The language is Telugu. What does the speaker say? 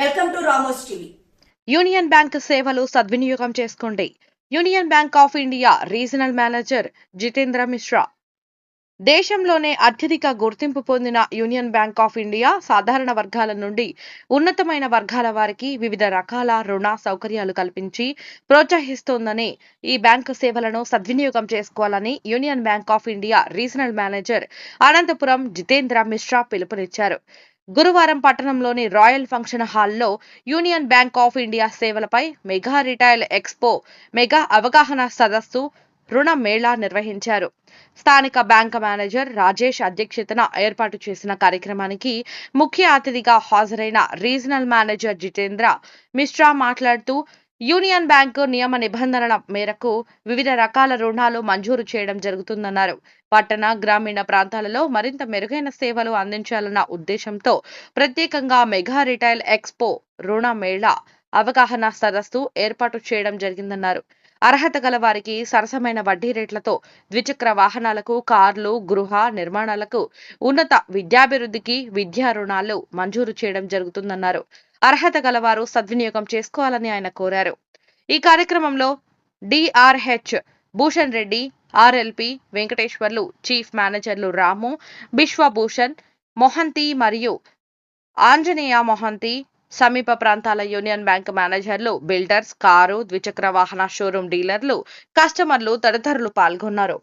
Welcome to Ramos TV. Union Bank సేవలు సద్వినియోగం చేసుకోండి. Union Bank of India regional manager Jitendra Mishra దేశంలోనే అత్యధిక గుర్తింపు పొందిన యూనియన్ బ్యాంక్ ఆఫ్ ఇండియా సాధారణ వర్గాల నుండి ఉన్నతమైన వర్గాల వారికి వివిధ రకాల రుణ సౌకర్యాలు కల్పించి ప్రోత్సహిస్తోందని ఈ బ్యాంకు సేవలను సద్వినియోగం చేసుకోవాలని Union Bank of India regional manager Anantapuram Jitendra Mishra పిలుపునిచ్చారు. గురువారం పట్టణంలోని రాయల్ ఫంక్షన్ హాల్లో యూనియన్ బ్యాంక్ ఆఫ్ ఇండియా సేవలపై మెగా రిటైల్ ఎక్స్పో మెగా అవగాహన సదస్సు రుణ మేళా నిర్వహించారు. స్థానిక బ్యాంక్ మేనేజర్ రాజేష్ అధ్యక్షతన ఏర్పాటు చేసిన కార్యక్రమానికి ముఖ్య అతిథిగా హాజరైన రీజనల్ మేనేజర్ జితేంద్ర మిశ్రా మాట్లాడుతూ యూనియన్ బ్యాంకు నియమ నిబంధనల మేరకు వివిధ రకాల రుణాలు మంజూరు చేయడం జరుగుతుందన్నారు. పట్టణ గ్రామీణ ప్రాంతాలలో మరింత మెరుగైన సేవలు అందించాలన్న ఉద్దేశంతో ప్రత్యేకంగా మెగా రిటైల్ ఎక్స్పో రుణ మేళా అవగాహన సదస్సు ఏర్పాటు చేయడం జరిగిందన్నారు. అర్హత గల వారికి సరసమైన వడ్డీ రేట్లతో ద్విచక్ర వాహనాలకు కార్లు గృహ నిర్మాణాలకు ఉన్నత విద్యాభివృద్ధికి విద్యా రుణాలు మంజూరు చేయడం జరుగుతుందన్నారు. అర్హత గలవారు సద్వినియోగం చేసుకోవాలని ఆయన కోరారు. ఈ కార్యక్రమంలో DRH Bhushan Reddy RLP Venkateswarlu chief మేనేజర్లు రాము బిశ్వభూషణ్ మొహంతి మరియు ఆంజనేయ మొహంతి సమీప ప్రాంతాల యూనియన్ బ్యాంక్ మేనేజర్లు బిల్డర్స్ కారు ద్విచక్ర వాహన షోరూం డీలర్లు కస్టమర్లు తదితరులు పాల్గొన్నారు.